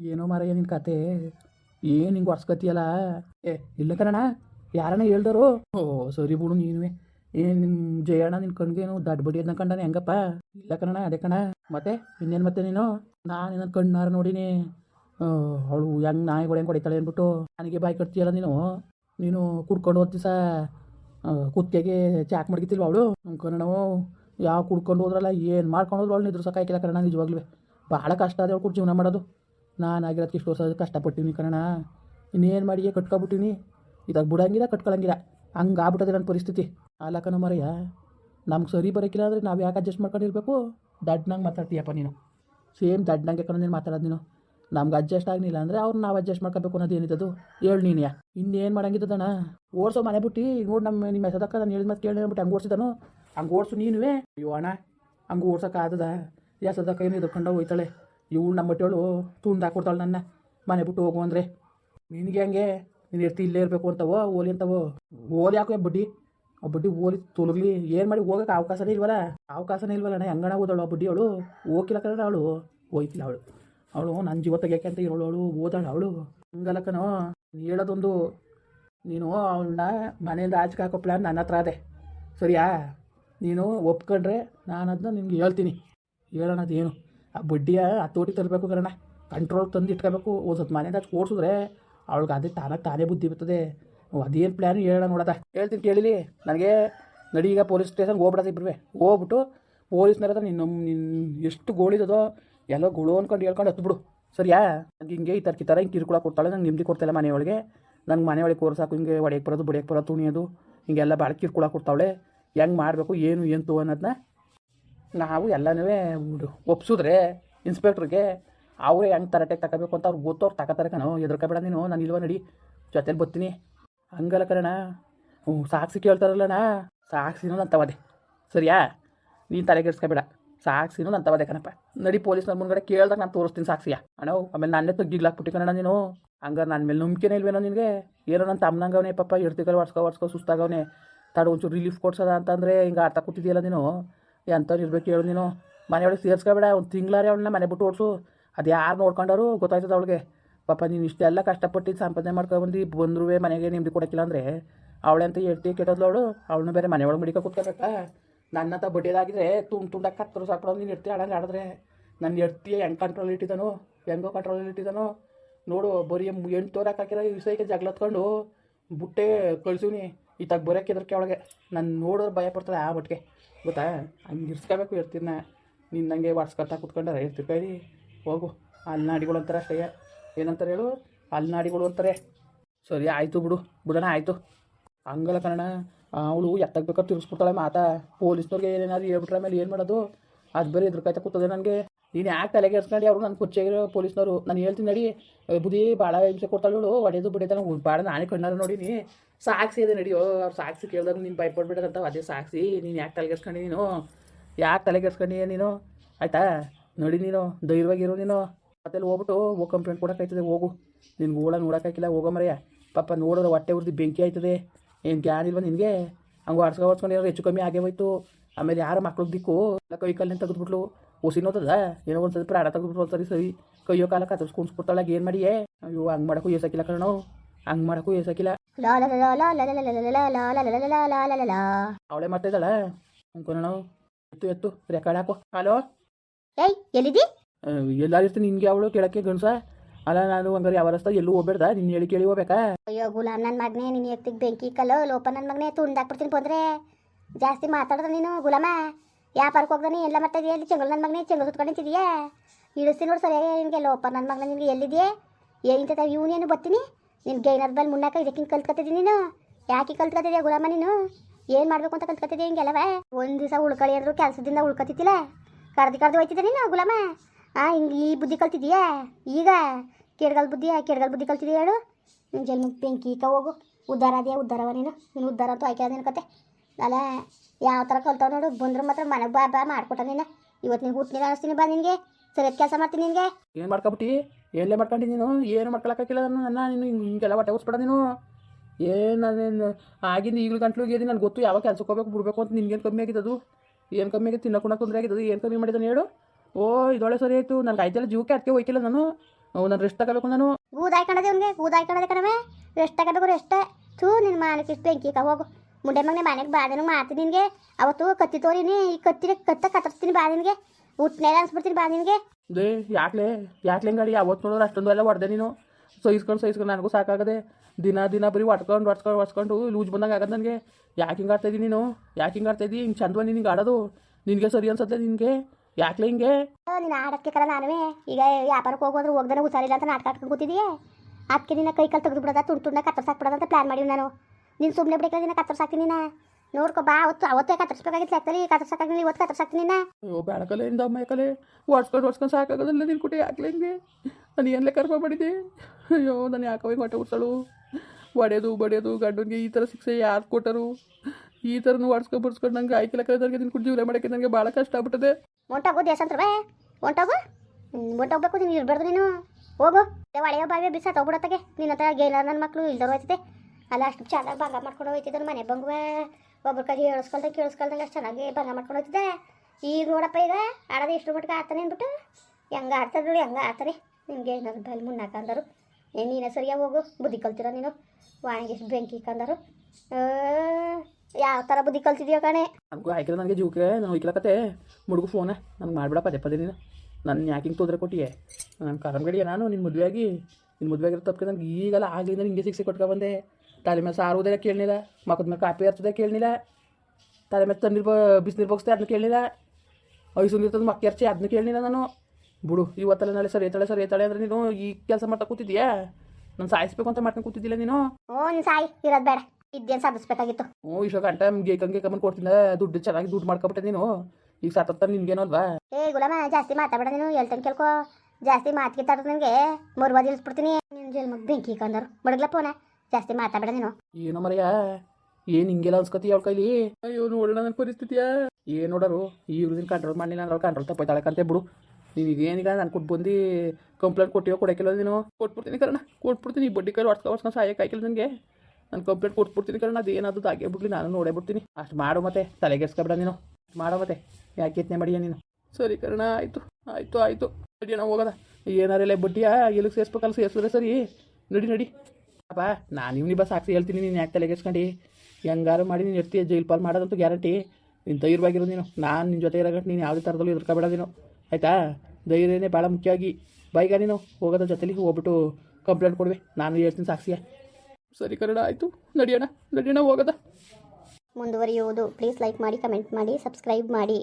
ಏನೋ ಮಾರಯ್ಯ ನಿನ್ ಕತೆ. ಏನು ಹಿಂಗೆ ಒರ್ಸ್ಕತಿಯಲ್ಲ? ಏ, ಇಲ್ಲ ಕಣಣ್ಣ ಯಾರನ್ನ ಹೇಳ್ದರು? ಓ, ಸರಿ ಬಿಡು ನೀನುವೆ. ಏನು ನಿಮ್ಮ ಜಯಣ್ಣ ನಿನ್ನ ಕಣ್ಗೇನು ದಡ್ ಬಡಿ ಅದನ್ನ ಕಂಡಾನೆ ಹೆಂಗಪ್ಪ? ಇಲ್ಲ ಕಣಣ್ಣ, ಅದೇ ಕಣ. ಮತ್ತೆ, ಇನ್ನೇನು ಮತ್ತೆ ನೀನು? ನಾನು ನಿನ್ನ ಕಣ್ಣಾರ ನೋಡಿನಿ. ಅವಳು ಹೆಂಗೆ ನಾಯಿಗಳು ಹೆಂಗೆ ಹೊಡಿತಾಳೆ ಅಂದ್ಬಿಟ್ಟು ನನಗೆ ಬಾಯಿ ಕಟ್ತೀಯಲ್ಲ ನೀನು? ನೀನು ಕುಡ್ಕೊಂಡು ದಿವಸ ಕುತ್ತಿಗೆಗೆ ಚಾಕ್ ಮಡಗಿತಿಲ್ವ ಅವಳು? ಕನ್ನಡವು ಯಾವ ಕುಡ್ಕೊಂಡು ಹೋದ್ರಲ್ಲ, ಏನು ಮಾಡ್ಕೊಂಡು ಹೋದ್ರು ಅವಳು ನಿದ್ರು ಸಾಕಾಯ್ಕಿಲ್ಲ ನಿಜವಾಗ್ಲೂ ಭಾಳ ಕಷ್ಟ ಅದ ಕೂಡ ಜೀವನ ಮಾಡೋದು. ನಾನು ಆಗಿರೋದಕ್ಕೆ ಇಷ್ಟು ವರ್ಷ ಕಷ್ಟಪಟ್ಟಿನಿ ಕಣ ಇನ್ನೇನು ಮಾಡಿ ಕಟ್ಕೊಬಿಟ್ಟಿನಿ ಇದಾಗ ಬಿಡಂಗಿಲ್ಲ ಕಟ್ಕೊಳಂಗಿಲ್ಲ ಹಂಗೆ ಆಗ್ಬಿಟ್ಟದೆ ನನ್ನ ಪರಿಸ್ಥಿತಿ. ಅಲ್ಲ ಕಣ ಮರಯ್ಯ, ನಮ್ಗೆ ಸರಿ ಬರೋಕ್ಕಿಲ್ಲ ಅಂದರೆ ನಾವು ಯಾಕೆ ಅಡ್ಜಸ್ಟ್ ಮಾಡ್ಕೊಂಡಿರ್ಬೇಕು? ದಡ್ಡನಂಗೆ ಮಾತಾಡ್ತೀಯಪ್ಪ ನೀನು. ಸೇಮ್ ದಡ್ಡಂಗೆ ಕಣ ನೀನು ಮಾತಾಡೋದು ನೀನು. ನಮ್ಗೆ ಅಡ್ಜಸ್ಟ್ ಆಗಲಿಲ್ಲ ಅಂದರೆ ಅವ್ರು ನಾವು ಅಡ್ಜಸ್ಟ್ ಮಾಡ್ಕೋಬೇಕು ಅನ್ನೋದು ಏನಿದ್ದದು ಹೇಳು ನೀನ್ಯಾ ಇನ್ನೇನು ಮಾಡಂಗಿದ್ದದಣ್ಣ ಓಡಿಸೋ ಮನೆ ಬಿಟ್ಟು, ನೋಡಿ ನಮ್ಮ ನಿಮ್ಮ ಹೆಸದಕ್ಕ ನಾನು ಹೇಳಿದ ಮತ್ತೆ ಕೇಳಿ ಬಿಟ್ಟು ಹಂಗೆ ಓಡಿಸಿದನು. ಹಂಗೆ ಓಡಿಸು ನೀನುವೇ? ಅಯ್ಯೋ ಅಣ್ಣ, ಹಂಗೆ ಓಡ್ಸೋಕ್ಕಾಗ್ತದ ಯಾ ಸದಕ್ಕ ಏನು ಕಂಡ ಹೋಯ್ತಾಳೆ? ಇವಳು ನಮ್ಮ ಮಟ್ಟಳು ತುಂಡು ಹಾಕ್ಕೊಡ್ತಾಳೆ ನನ್ನ. ಮನೆ ಬಿಟ್ಟು ಹೋಗು ಅಂದರೆ. ನಿನಗೆ ಹಂಗೆ? ನೀನು ಎತ್ತಿ ಇಲ್ಲೇ ಇರಬೇಕು ಅಂತವೋ, ಓಲಿ ಅಂತವೋ? ಓಲಿ ಹಾಕೋ ಬಡ್ಡಿ. ಆ ಬಡ್ಡಿ ಓಲಿ ತೊಲಗ್ಲಿ ಏನು ಮಾಡಿ ಹೋಗೋಕೆ ಅವಕಾಶನೇ ಇಲ್ವಲ್ಲ? ಅವಕಾಶನೇ ಇಲ್ವಲ್ಲ ಅಣ್ಣ ಹೆಂಗಣ ಓದಳು ಆ ಬಡ್ಡಿ ಅವಳು? ಹೋಗಿಲ್ಲ ಅವಳು? ಹೋಯ್ತಿಲ್ಲ ಅವಳು. ಅವಳು ನನ್ನ ಜೀವ ತೆಗಿಯಕ್ಕೆ ಅಂತ ಇರೋಳು ಅವಳು, ಓದಾಳು ಅವಳು. ಹಂಗಲಕ್ಕನೋ ನೀನು ಹೇಳೋದೊಂದು. ನೀನು ಅವಳನ್ನ ಮನೆಯಿಂದ ಆಚೆಗೆ ಹಾಕೋ ಪ್ಲ್ಯಾನ್ ನನ್ನ ಹತ್ರ ಅದೇ. ಸರಿಯಾ? ನೀನು ಒಪ್ಕೊಂಡ್ರೆ ನಾನು ಅದನ್ನ ನಿನ್ಗೆ ಹೇಳ್ತೀನಿ. ಹೇಳೋಣ ಅದೇನು? ಆ ಬಡ್ಡಿಯ ಹತೋಟಿ ತರಬೇಕು ಕರಣ. ಕಂಟ್ರೋಲ್ ತಂದು ಇಟ್ಕೋಬೇಕು. ಒಂದು ಮನೆಯಿಂದ ಆಚೆ ಓಡಿಸಿದ್ರೆ ಅವಳಿಗೆ ಅದೇ ತಾನಾಗ ತಾನೇ ಬುದ್ಧಿ ಬರ್ತದೆ. ಅದೇನು ಪ್ಲ್ಯಾನ್ ಹೇಳೋಣ ನೋಡದ. ಹೇಳ್ತೀನಿ ಕೇಳಿಲಿ. ನನಗೆ ನಡಿ ಈಗ ಪೊಲೀಸ್ ಸ್ಟೇಷನ್ಗೆ ಹೋಗ್ಬಿಡೋದು ಇಬ್ಬರು ಹೋಗ್ಬಿಟ್ಟು ಪೊಲೀಸ್ನರ ಹತ್ರ ನಿನ್ನ ನಿನ್ನ ಎಷ್ಟು ಗೋಳಿದದೋ ಎಲ್ಲ ಗುಳು ಅಂದ್ಕೊಂಡು ಹೇಳ್ಕೊಂಡು ಹತ್ಬಿಡು. ಸರಿಯಾ? ನನಗೆ ಹಿಂಗೆ ಈ ಥರ ಈ ಹಿಂಗೆ ಕಿರುಕುಳ ಕೊಡ್ತಾಳೆ. ನಂಗೆ ನಿಮ್ಮದಿ ಕೊಡ್ತಾಯಿಲ್ಲ ಮನೆಯೊಳಗೆ ನಂಗೆ ಮನೆಯೊಳಗೆ ಕೋರ್ಸಾಕು ಹಿಂಗೆ ಒಡೆಯಕ್ಕೆ ಬರೋದು ಬಡಿಯಕ್ಕೆ ಬರೋದು, ತುಣಿಯೋದು. ಹಿಂಗೆಲ್ಲ ಭಾಳ ಕಿರುಕುಳ ಕೊಡ್ತಾವಳೆ. ಹೆಂಗೆ ಮಾಡಬೇಕು, ಏನು ಎಂತು ಅನ್ನೋದನ್ನ ನಾವು ಎಲ್ಲನೂ ಒಪ್ಸಿದ್ರೆ ಇನ್ಸ್ಪೆಕ್ಟ್ರಿಗೆ ಅವರೇ ಹೆಂಗೆ ತರಟೆಗೆ ತಗೋಬೇಕು ಅಂತ ಅವ್ರು ಗೊತ್ತೋರು ತಗೋತಾರೆ ಕಣೋ ಎದುರ್ಕೋಬೇಡ ನೀನು, ನಾನು ಇಲ್ವ ನಡಿ, ಜೊತೆಲಿ ಬರ್ತೀನಿ. ಹಂಗಲ್ಲ ಕಣ ಹ್ಞೂ ಸಾಕ್ಷಿ ಕೇಳ್ತಾರಲ್ಲಣ್ಣ. ಸಾಕ್ಷಿನೂ ನಾನು ತವದೆ. ಸರಿಯಾ? ನೀನು ತಲೆಗೆಡ್ಸ್ಕೊಬೇಡ ಸಾಕ್ಷಿನೂ ನಾನು ತವದೆ ಕಣಪ್ಪ. ನಡಿ ಪೊಲೀಸ್ನವ್ರ ಮುಂದ್ಗಡೆ ಕೇಳ್ದಾಗ ನಾನು ತೋರಿಸ್ತೀನಿ ಸಾಕ್ಷಿಯ ಅಣ್ಣ, ಆಮೇಲೆ ನಾನೇ ತೆಗ್ಗಿಗ್ಲಾಕ್ಬಿಟ್ಟು ಕಣ ನೀನು. ಹಂಗಾರೆ ನನ್ನ ಮೇಲೆ ನಂಬಿಕೆನೇ ಇಲ್ವೇನೋ ನಿನಗೆ? ಏನೋ ನನ್ನ ತಮ್ಮನಂಗವನೇ ಪಾಪ ಇಡ್ತಿಕಲ್ ಒಡ್ಸ್ಕೊ ಒಡ್ಸ್ಕೊ ಸುಸ್ತಾಗವನೇ. ತಡ ಒಂಚೂರು ರಿಲೀಫ್ ಕೊಡ್ಸೋದ ಅಂತಂದರೆ ಹಿಂಗೆ ಆಡ್ತಾ ಕೂತಿದೆಯಲ್ಲ ನೀನು. ಎಂಥವ್ರು ಇರ್ಬೇಕು ಹೇಳು ನೀನು. ಮನೆಯೊಳಗೆ ಸೇರಿಸ್ಕೊಬೇಡ, ಒಂದು ತಿಂಗಳಾರೆ ಅವಳನ್ನ ಮನೆ ಬಿಟ್ಟು ಓಡಿಸು. ಅದು ಯಾರು ನೋಡ್ಕೊಂಡರು ಗೊತ್ತಾಯ್ತದ ಅವಳಿಗೆ. ಪಾಪ ನೀನು ಇಷ್ಟೆಲ್ಲ ಕಷ್ಟಪಟ್ಟು ಸಂಪಾದನೆ ಮಾಡ್ಕೊಬಂದು ಬಂದ್ರು ಮನೆಗೆ ನಿಮ್ದು ಕೊಡೋಕ್ಕಿಲ್ಲ ಅಂದರೆ ಅವಳೆಂತ ಹೇಳ್ತಿ ಅವಳು ಅವಳನ್ನ ಬೇರೆ ಮನೆಯೊಳಗೆ ಮಡಿಕ ಕೂತ್ಕೋಬೇಕಾ? ನನ್ನ ಹತ್ರ ಬಡ್ಡಿದಾಗಿದ್ರೆ ತುಂಡು ತುಂಡ ಕತ್ತರು ಸಾಕೊಂಡು ನೀನು ಇರ್ತಿ ಆಡಂಗೆ ಆಡಿದ್ರೆ. ನನ್ನ ಎರ್ತಿ ಹೆಂಗೆ ಕಂಟ್ರೋಲ್ ಇಟ್ಟಿದ್ದಾನೋ ಹೆಂಗೋ ಕಂಟ್ರೋಲ್ ಇಟ್ಟಿದ್ದಾನೋ ನೋಡು, ಬರೀ ಎಂಟು ತೋರಕ್ಕೆ ಹಾಕಿರೋ ವಿಷಯಕ್ಕೆ ಜಗಳ ಹತ್ಕೊಂಡು ಬುಟ್ಟೆ ಕಳ್ಸಿವ್ನಿ. ಈತಾಗ ಬರೋಕ್ಕೆ ಇದ್ರಕ್ಕೆ ಒಳಗೆ ನಾನು ನೋಡೋರು ಭಯ ಪಡ್ತಾರೆ ಆ ಮಟ್ಟಿಗೆ ಗೊತ್ತಾ? ಹಂಗೆ ಇರ್ಸ್ಕೋಬೇಕು ಇರ್ತೀನ ನೀನು ನನಗೆ ವಾಟ್ಸ್ಕತ್ತಾ ಕೂತ್ಕೊಂಡಾರೆ ಕೈ ಹೋಗು. ಅಲ್ನಾಡಿಗಳು ಅಂತಾರೆ ಅಷ್ಟೇ. ಏನಂತಾರೆ ಹೇಳು? ಅಲ್ನಾಡಿಗಳು ಅಂತಾರೆ. ಸರಿ, ಆಯಿತು ಬಿಡು. ಬಿಡೋಣ, ಆಯಿತು. ಹಂಗಲ್ಲ ಕಣ ಅವಳು ಎತ್ತಾಗಬೇಕಾದ್ರೆ ಬೇಕಾದ್ರೆ ತಿರ್ಸ್ಬಿಡ್ತಾಳೆ ಮಾತಾ. ಪೊಲೀಸ್ನವ್ರಿಗೆ ಏನೇನಾದ್ರು ಹೇಳ್ಬಿಟ್ರೆ ಆಮೇಲೆ ಏನು ಮಾಡೋದು? ಅದು ಬೇರೆ ಇದ್ರ ಕಾಯ್ತಾ ಕೂತದೆ ನನಗೆ. ನೀನು ಯಾಕೆ ತಲೆಗೆ ಅವರು ನನ್ನ ಕುರ್ಚಿಯಾಗಿರೋ ಪೊಲೀಸ್ನವರು? ನಾನು ಹೇಳ್ತೀನಿ ನಡಿ. ಬುದಿ ಭಾಳ ಹಿಂಸೆ ಕೊಡ್ತಾಳು ಹೊಡೆಯೋದು ಬಿಡೋದು ಭಾಳ ನಾನೇ ಕಣ್ಣಾರ ನೀ. ಸಾಕ್ಷಿ ಇದೆ ನಡಿಯೋ ಅವ್ರು ಸಾಕ್ಷಿ ಕೇಳಿದಾಗ ನೀನು ಭಯಪಡ್ಬಿಡೋದಂತ ಅದೇ ಸಾಕ್ಷಿ ನೀನು ಯಾಕೆ ತಲೆಗೆಡ್ಸ್ಕೊಂಡು ನೀನು? ಯಾಕೆ ತಲೆಗೆಡ್ಸ್ಕೊಂಡು ನೀನು? ಆಯಿತಾ? ನೋಡಿ ನೀನು, ಧೈರ್ಯವಾಗಿರು ನೀನು. ಮತ್ತೆ ಹೋಗ್ಬಿಟ್ಟು ಹೋಗಿ ಕಂಪ್ಲೇಂಟ್ ಕೊಡೋಕ್ಕಾಯ್ತದೆ ಹೋಗು. ನಿನ್ಗೆ ಓಡ ನೋಡೋಕ್ಕಾಗಿಲ್ಲ ಹೋಗೋ ಮರೆಯ ಪಾಪ ನೋಡೋರು ಹೊಟ್ಟೆ ಉರ್ದು ಬೆಂಕಿ ಆಯ್ತದೆ. ಏನು ಗ್ಯಾನ್ ಇಲ್ವ ನಿನಗೆ? ಹಂಗೆ ಹೊಡ್ಸ್ಕೊ ಹೊಡ್ಸ್ಕೊಂಡು ಹೆಚ್ಚು ಕಮ್ಮಿ ಆಗೇ ಹೋಯ್ತು. ಆಮೇಲೆ ಯಾರ ಮಕ್ಳಿಗೆ ದಿಕ್ಕು? ಎಲ್ಲ ಕೈ ಕಾಲಿನ ತೆಗೆದ್ಬಿಟ್ಲು. ಓಸಿ ನೋತದ ಏನೋ ಒಂದ್ಸತಿ ಪ್ರಾಣ ತೆಗೆದ್ಬಿಡ್ತಾರೆ ಸರಿ ಕೈಯೋ ಕಾಲ ಕತ್ತರಿಸ್ ಕುಣಿಸ್ಬಿಡ್ತಾಳಾಗ ಏನು ಮಾಡಿಯೇ ಅಯ್ಯೋ ಹಂಗೆ ಮಾಡೋಕ್ಕೂ ಏಸಾಕಿಲ್ಲ ಕಣ ನಾವು ಹಂಗೆ ಮಾಡೋಕ್ಕೂ ಏಸಾಕಿಲ್ಲ ಅವಳೆ ಮಾಡ್ತಾ ಇದ್ದಾಳ ಅನ್ಕೊಂಡು ನಾವು ಎತ್ತು ಎತ್ತು ರೆಕಾರ್ಡ್ ಹಾಕೋ ಹಲೋ ಏಯ್ ಎಲ್ಲಿದಿ ಎಲ್ಲಾರಿರ್ತೀನಿ ನಿನ್ಗೆ ಅವಳು ಕೇಳಕ್ಕೆ ಗಣಸ ಅಲ್ಲ ನಾನು ಹಂಗಾರೆ ಯಾವ ರಸ್ತೆ ಎಲ್ಲೂ ಹೋಗ್ಬೇಡ್ದ ನಿನ್ನ ಹೇಳಿ ಕೇಳಿ ಹೋಗ್ಬೇಕಾ ಅಯ್ಯೋ ಗುಲಾಮ್ ನನ್ನ ಮಗನೇ ನಿನ್ನ ಎತ್ತಿಗೆ ಬೆಂಕಿ ಕಲ್ಲೋ ಲೋಪ ನನ್ನ ಮಗನೇ ತುಂಡಾಕ್ಬಿಡ್ತೀನಿ ಬಂದ್ರೆ ಜಾಸ್ತಿ ಮಾತಾಡ್ದ ನೀನು ಗುಲಾಮ ವ್ಯಾಪಾರಕ್ಕೆ ಹೋಗ್ದಾನೆ ಎಲ್ಲ ಮಾಡ್ತಾ ಎಲ್ಲಿ ಚೆಂಗಲ್ ನನ್ನ ಮಗನೇ ಚೆಂಗಲ್ ಸುತ್ಕೊಂಡು ನಿಂತಿದೆಯಾ? ಇಳಿಸ್ತೀನಿ ನೋಡಿ ಸರಿಯಾಗಿ ನಿನಗೆ ಲೋಪ ನನ್ನ ಮಗನ ನಿನಗೆ ಎಲ್ಲಿದೆಯೇ? ಏನಿಂತ ಇವನೇನು ಬರ್ತೀನಿ? ನಿನ್ನ ಗೈನರ್ ಬಲ್ ಮುನ್ನಾಕ ಇದಕ್ಕಿಂಗೆ ಕಲ್ತ್ಕೊತಿದ್ದೀನಿ ನೀನು? ಯಾಕೆ ಕಲ್ತ್ಕೊತಿದ್ಯಾ ಗುಲಾಮ ನೀನು? ಏನು ಮಾಡಬೇಕು ಅಂತ ಕಲ್ತ್ಕೊತಿದ್ಯಾ ಹಿಂಗೆಲ್ಲವ ಒಂದು ದಿವಸ ಉಳ್ಕೊಳ್ಳಿ ಕೆಲಸದಿಂದ ಉಳ್ಕೊತಿದ್ದಿಲ್ಲ. ಕರ್ದು ಕರ್ದು ಹೋಯ್ತಿದ್ದೆ ನೀನು, ಗುಲಾಮ? ಆ, ಹಿಂಗೆ ಈ ಬುದ್ಧಿ ಕಲ್ತಿದ್ಯಾ? ಈಗ? ಕೆಡ್ಗಲ್ ಬುದ್ಧಿ ಕೆಡ್ಗಲ್ ಬುದ್ಧಿ ಕಲ್ತಿದ್ಯಾ ಹೇಳು? ನಿನ್ನ ಜನ್ಮ ಬೆಂಕಿ ಹೋಗು. ಉದ್ಧಾರ ಅದೆಯಾ? ಉದ್ಧಾರವ ನೀನು? ನೀನು ಉದ್ಧಾರ ಅಂತೂ ಆಯ್ಕೆ ನಿನ್ನ ಕತೆ. ಅಲ್ಲ ಯಾವ ಥರ ಕಲ್ತಾವ ನೋಡು. ಬಂದ್ರೆ ಮಾತ್ರ ಮನೆಗೆ ಬಾ ಬಾ ಮಾಡ್ಕೊಟ್ಟ ನೀನು. ಇವತ್ತು ನೀನು ಹುಟ್ಟಿನ ಅನಿಸ್ತೀನಿ ಬಾ ನಿನಗೆ. ಸರಿಯಾದ ಕೆಲಸ ಮಾಡ್ತೀನಿ ನಿನಗೆ. ಏನು ಮಾಡ್ಕೊಬಿಟ್ಟು? ಎಲ್ಲೇ ಮಾಡ್ಕೊಂಡು ನೀನು? ಏನು ಮಾಡ್ಕೊಳಕ್ಕಾಗಿಲ್ಲ ನಾನು ನನ್ನ ನೀನು ಹಿಂಗೆ ಹಿಂಗೆಲ್ಲ ಹೊಟ್ಟೆ ಉಸ್ಬೇಡ ನೀನು. ಏನು ನಾನೇನು ಆಗಿಂದ ಈಗಲೂ ಗಂಟ್ಲು ಏನು ನನಗೆ ಗೊತ್ತು ಯಾವಾಗ ಕೆಲಸಕ್ಕೆ ಹೋಗ್ಬೇಕು ಬಿಡ್ಬೇಕು ಅಂತ ನಿನ್ಗೇನು ಕಮ್ಮಿ ಆಗಿದ್ದದು ಏನು ಕಮ್ಮಿ ಆಗಿದ್ದು ತಿನ್ನಕ್ಕೆ ತೊಂದರೆ ಆಗಿದ್ದು ಏನು ಕಮ್ಮಿ ಮಾಡಿದ್ದಾನೆ ಹೇಳು? ಓ ಇದೊಳ್ಳೆ ಸರಿ ಆಯಿತು. ನನಗೆ ಆಯ್ತಲ್ಲ ಜೀವಕ್ಕೆ ಅದಕ್ಕೆ ಹೋಯ್ತಿಲ್ಲ ನಾನು. ನಾನು ರೆಸ್ಟ್ ತಗೋಬೇಕು ನಾನು. ಗೂದಾಯ್ಕೊಂಡದೆ ಅವ್ನಿಗೆ ಗೂದಾಯ್ಕೊಂಡದೆ ಕಣವೆ ರೆಸ್ಟ್ ತಗೋಬೇಕು ಎಷ್ಟೇ ಥೂ ನಿನ್ನ ಮಾನಕ್ಕೆ ಇಷ್ಟ ಬೆಂಕಿ ಹೋಗು. ಮುಂಡೆ ಮಗನೆ ಮನೆಗೆ ಬಾದನು ಮಾಡ್ತೀನಿ ನಿನಗೆ. ಅವತ್ತು ಕತ್ತಿ ತೋರಿನಿ ಈ ಕತ್ತಿನ ಕತ್ತ ಕತ್ತರಿಸ್ತೀನಿ ಬಾ ನಿನಗೆ. ಹುಟ್ನೇಲೆ ಅನ್ಸ್ಬಿಡ್ತೀನಿ ಬಾ ನಿನಗೆ. ದೇ ಯಾಕ್ಲೆ ಯಾಕ್ಲೆ ಗಾಡಿ ಯಾವತ್ತು ನೋಡಿದ್ರೆ ಅಷ್ಟೊಂದು ಎಲ್ಲ ಹೊಡೆದೆ ನೀನು. ಸಹಿಸ್ಕೊಂಡು ಸಹಿಸ್ಕೊಂಡು ನನಗೂ ಸಾಕಾಗದೆ. ದಿನ ದಿನ ಬರೀ ಒಟ್ಕೊಂಡು ಹೊಡ್ಸ್ಕೊಂಡು ಹೊಡ್ಸ್ಕೊಂಡು ಲೂಜ್ ಬಂದಂಗೆ ಆಗದು ನನಗೆ. ಯಾಕೆ ಹಿಂಗೆ ಆಡ್ತಾಯಿದ್ದೀನಿ ನೀನು? ಯಾಕೆ ಹಿಂಗೆ ಆಡ್ತಾಯಿದ್ದಿ ಹಿಂಗೆ ಚಂದವಾಗಿ ನಿನಗೆ ಆಡೋದು? ನಿನಗೆ ಸರಿ ಅನ್ಸುತ್ತೆ ನಿನಗೆ? ಯಾಕ್ಲೆ ಹಿಂಗೆ? ನೀನು ಆಡೋಕ್ಕೆ ಕರ ನಾನುವೇ. ಈಗ ವ್ಯಾಪಾರಕ್ಕೆ ಹೋಗೋದ್ರೆ ಹೋಗ್ದಾನೆ ಹುಷಾರಿಲ್ಲ ಅಂತ ನಾಟಕ ಆಡ್ಕೊಂಡು ಕೂತಿದೀಯೇ. ಅದಕ್ಕೆ ನಿನ್ನ ಕೈ ಕಾಲು ತೆಗೆದು ಬಿಡೋದ ತುಂಡು ತುಂಡ ಕತ್ತರ್ಸಾಕ್ಬಿಡೋದ ಅಂತ ಪ್ಲ್ಯಾನ್ ಮಾಡಿವಿ ನಾನು. ನೀನು ಸುಮ್ಮನೆ ಬಿಡಕ್ಕೆ ನಿನ್ನ ಕತ್ತರ್ಸಾಕ್ತೀನಿ ನಾ. ನೋಡ್ಕೊ ಬಾ ಅವತ್ತು ಅವತ್ತೇ ಕತ್ತರಿಸ್ಬೇಕಾಗಿತ್ತು ಆಗ್ತದೆ ಕತ್ತರ್ಸಾಕಾಗಿಲ್ಲ ಇವತ್ತು ಕತ್ತರ್ಸಾಕ್ತೀನಿ ನಾ. ಅಯ್ಯೋ ಬೇಡಕಲೆ ಇಂದ ಅಮ್ಮಯ್ಯಕಲೆ ಹೊಡ್ಸ್ಕೊಂಡು ಹೊಡ್ಸ್ಕೊಂಡು ಸಾಕಾಗೋದಿಲ್ಲ ನಿನ್ನ ಕುಟಿ ಹಾಕ್ಲಿ ಹಿಂಗೆ. ನಾನು ಏನಲ್ಲೇ ಮಾಡಿದ್ದೆ ಅಯ್ಯೋ ನಾನು ಯಾಕೆ ಹೋಗಿ ಹೊಟ್ಟೆ ಉಡ್ಸಳು ಒಡೆಯೋದು ಬಡಿಯೋದು ಗಂಡನಿಗೆ ಈ ಥರ ಶಿಕ್ಷೆ ಯಾರು ಕೊಟ್ಟರು? ಈ ಥರನೂ ಹೊಡ್ಸ್ಕೊಂಡು ಬಿಡ್ಸ್ಕೊಂಡು ನಂಗೆ ಆಯ್ಕೆ ಲೆಕ್ಕ ನನಗೆ ನಿನ್ನ ಕಷ್ಟ ಜೀವನ ಮಾಡೋಕ್ಕೆ ನನಗೆ ಭಾಳ ಕಷ್ಟ ಆಗ್ಬಿಟ್ಟದೆ. ಹೊಂಟೋಗು ದೇಶಂತ್ರವೇ. ಹೊಂಟೋಗು. ಹೊಂಟೋಗ್ಬೇಕು ನೀನು ಇರ್ಬಾರ್ದು ನೀನು. ಹೋಗು. ಏ ಒಳೆಯೋ ಬಾವಿ ಬಿಸ ತಗೊಬಿಡತ್ತಾಗೆ ನಿನ್ನ ಹತ್ರ ಗೇಲ ನನ್ನ ಮಕ್ಕಳು ಇಲ್ದವ್ರು ಹೋಯ್ತದೆ ಅಲ್ಲ, ಅಷ್ಟು ಚೆನ್ನಾಗಿ ಭಂಗ ಮಾಡ್ಕೊಂಡು ಹೋಗ್ತಿದ್ದ ಮನೆ ಬಂಗುವೆ. ಒಬ್ರ ಕೈ ಕೇಳಿಸ್ಕೊಳ್ದಂಗೆ ಕೇಳಿಸ್ಕೊಳ್ದಂಗೆ ಅಷ್ಟು ಚೆನ್ನಾಗಿ ಭಂಗ ಮಾಡ್ಕೊಂಡು ಹೋಗ್ತಿದ್ದೆ. ಈಗ ನೋಡಪ್ಪ ಈಗ, ಆಡೋದು ಇಷ್ಟು ಮಟ್ಟಿಗೆ ಆಡ್ತಾನೆ ಅಂದ್ಬಿಟ್ಟು, ಹೆಂಗೆ ಆಡ್ತಾರೆ ನೋಡಿ, ಹೆಂಗೆ ಆಡ್ತಾರೆ. ನಿಮಗೆ ಏನಾದ್ರು ಬಲ್ ಮುನ್ನಾಕ ಅಂದರು? ನೀನೇ ಸರಿಯಾಗಿ ಹೋಗು, ಬುದ್ಧಿ ಕಲ್ತಿರೋ ನೀನು? ವಾಣಿಗೆ ಎಷ್ಟು ಬೆಂಕಿ ಕಂದರು ಯಾವ ಥರ ಬುದ್ಧಿ ಕಲ್ತಿದ್ಯೋ ಕಣೆ? ನನಗೂ ಹಾಕಿರೋ ನನಗೆ ಜೂಕೆ, ನಾನು ಹೋಯ್ಕಲಕತ್ತೆ ಮುಡುಗು ಫೋನ, ನನಗೆ ಮಾಡಿಬಿಡ ಪದೇ ಪದೇ ನೀನು. ನನ್ನ ಯಾಕೆ ಹಿಂಗೆ ತೊಂದರೆ ಕೊಟ್ಟಿಯೇ? ನಾನು ಕರಂಗಡಿಯ ನಾನು ನಿನ್ನ ಮದುವೆಯಾಗಿ ನಿನ್ನ ಮದುವೆ ಆಗಿರೋ ತಪ್ಪಕ್ಕೆ ನನಗೆ ಈಗಲ್ಲ ಆಗಲಿಂದ ನಿಂಗೆ ಸಿಕ್ಸಿ ಕೊಟ್ಕೊ ಬಂದೆ. ತಲೆ ಮೇಲೆ ಸಾರು ಸಾರುವುದೇ ಕೇಳಲಿಲ್ಲ ಮಕ್ಕದ ಮೇಲೆ ಕಾಪಿ ಹರ್ತದೆ ಕೇಳಲಿಲ್ಲ ತಲೆ ಮೇಲೆ ತಣ್ಣೀರು ಬಿಸಿನೀರು ಬಗ್ಸ್ದೆ ಅದನ್ನ ಕೇಳಲಿಲ್ಲ ಐಸುಂದಿರ್ತದ ಮಕ್ಕ ಹರ್ಚಿ ಅದನ್ನ ಕೇಳಲಿಲ್ಲ ನಾನು ಬಿಡು ಇವತ್ತಲ್ಲ ನಾಳೆ ಸರಿ ಏತಾಳೆ ಸರಿ ಏತಾಳೆ ಅಂದ್ರೆ ನೀನು ಈ ಕೆಲಸ ಮಾಡ್ತಾ ಕೂತಿದ್ಯಾ ನಾನು ಸಾಯಿಸ್ಬೇಕು ಅಂತ ಮಾಡ್ಕೊಂಡು ಕೂತಿದ್ದಿಲ್ಲ ನೀನು ಸಾಯಿ ಇರೋದು ಬೇಡ ಇದ್ದೇನು ಸಾಧಿಸ್ಬೇಕಾಗಿತ್ತು ಹ್ಞೂ ಇಷ್ಟ ಗಂಟೆ ಗೇಕಂಗೆ ಕಮ್ಮನ್ ಕೊಡ್ತೀನಿ ದುಡ್ಡು ಚೆನ್ನಾಗಿ ದುಡ್ಡು ಮಾಡ್ಕೊಬಿಟ್ಟೆ ನೀನು ಈಗ ಸತ್ತ ನಿನ್ಗೇನೋ ಅಲ್ವಾ ಏ ಗುಲಾಮ ಜಾಸ್ತಿ ಮಾತಾಡ ನೀನು ಹೇಳ್ತಾನೆ ಕೇಳ್ಕೊ ಜಾಸ್ತಿ ಮಾತಿಗೆ ತಡ ನನಗೆ ಮರುವಾದ ಇಳಿಸ್ಬಿಡ್ತೀನಿ ನಿನ್ನ ಜಲ್ಮಗ್ ಬೆಂಕಿ ಕಂದರು ಬಡಗ್ಲ ಫೋನ ಜಾಸ್ತಿ ಮಾತಾಡಬೇಡ ನೀನು. ಏನೋ ಮರೆಯ? ಏನು ಹಿಂಗೆಲ್ಲ ಅನ್ಸ್ಕೊತಿ ಅವಳ ಕೈಲಿ? ಅಯ್ಯೋ ನೋಡೋಣ ನನ್ನ ಪರಿಸ್ಥಿತಿಯ. ಏನ್ ನೋಡರು? ಈ ಹುಡುಗಿನ ಕಂಟ್ರೋಲ್ ಮಾಡಿಲ್ಲ ಅಂದ್ರೆ ಕಂಟ್ರೋಲ್ ತಪ್ಪೈತಾಳಕಂತೆ ಬಿಡು. ನೀನು ಇದೇನೀಗ ನಾನು ಕೊಟ್ಟು ಬಂದು ಕಂಪ್ಲೇಂಟ್ ಕೊಟ್ಟಿಯೋ ಕೊಡಕಿಲ್ಲ ನೀನು. ಕೊಟ್ಬಿಡ್ತೀನಿ ಕರಣ, ಕೊಟ್ಬಿಡ್ತೀನಿ. ಬಡ್ಡಿ ಕೈ ಹೊಡ್ಸ್ಕೊ ಹೊಡ್ಸ್ಕೊಂಡು ಸಾಯಕ್ಕೆ ಆಯ್ಕಿಲ್ಲ ನನಗೆ. ನಾನು ಕಂಪ್ಲೇಂಟ್ ಕೊಟ್ಬಿಡ್ತೀನಿ ಕರಣ ಅದು ಏನಾದ್ರು ಬಿಡ್ಲಿ, ನಾನು ನೋಡೇ ಬಿಡ್ತೀನಿ. ಅಷ್ಟು ಮಾಡು ಮತ್ತೆ ತಲೆಗೆಸ್ಕೊಬೇಡ ನೀನು. ಮಾಡೋ ಮತ್ತೆ, ಯಾಕೆ ಯತ್ನೆ ಮಾಡಿಯ ನೀನು? ಸರಿ ಕರಣ, ಆಯಿತು ಆಯಿತು ಆಯಿತು. ನಾವು ಹೋಗೋದ. ಏನಾರಿಲ್ಲ ಬಡ್ಡಿಯಾ ಎಲ್ಲಿಗೆ ಸೇರಿಸ್ಬೇಕಲ್ಲ, ಸೇರಿಸಿದ್ರೆ ಸರಿ. ನಡಿ ನಡಿ. ಅಪ್ಪ ನಾನು ಇವ್ನಿ ಬಸ್ ಹಾಕ್ಸಿ ಹೇಳ್ತೀನಿ, ನೀನು ಯಾಕೆ ತಲೆಗೆಸ್ಕೊಂಡು ಹೆಂಗಾರು ಮಾಡಿ ನೀನು ಇರ್ತೀಯ ಜೈಲ್ ಪಾಲ್ ಮಾಡೋದಂತೂ ಗ್ಯಾರಂಟಿ. ನೀನು ಧೈರ್ಯವಾಗಿರೋ ನೀನು. ನಾನು ನಿನ್ನ ಜೊತೆ ಇರೋಗಂಟು, ನೀನು ಯಾವುದೇ ಥರದಲ್ಲೂ ಎದುರ್ಕೋಬೇಡ ನೀನು. ಆಯಿತಾ? ಧೈರ್ಯನೇ ಭಾಳ ಮುಖ್ಯವಾಗಿ. ಬೈಗ ನೀನು. ಹೋಗೋದ್ರ ಜೊತೆಲಿ ಹೋಗ್ಬಿಟ್ಟು ಕಂಪ್ಲೇಂಟ್ ಕೊಡುವೆ. ನಾನು ಹೇಳ್ತೀನಿ ಸಾಕ್ಷಿಯ ಸರಿ ಕನ್ನಡ, ಆಯಿತು. ನಡೆಯೋಣ ನಡಿಯೋಣ ಹೋಗೋದ. ಮುಂದುವರಿಯುವುದು. ಪ್ಲೀಸ್ ಲೈಕ್ ಮಾಡಿ ಕಮೆಂಟ್ ಮಾಡಿ ಸಬ್ಸ್ಕ್ರೈಬ್ ಮಾಡಿ.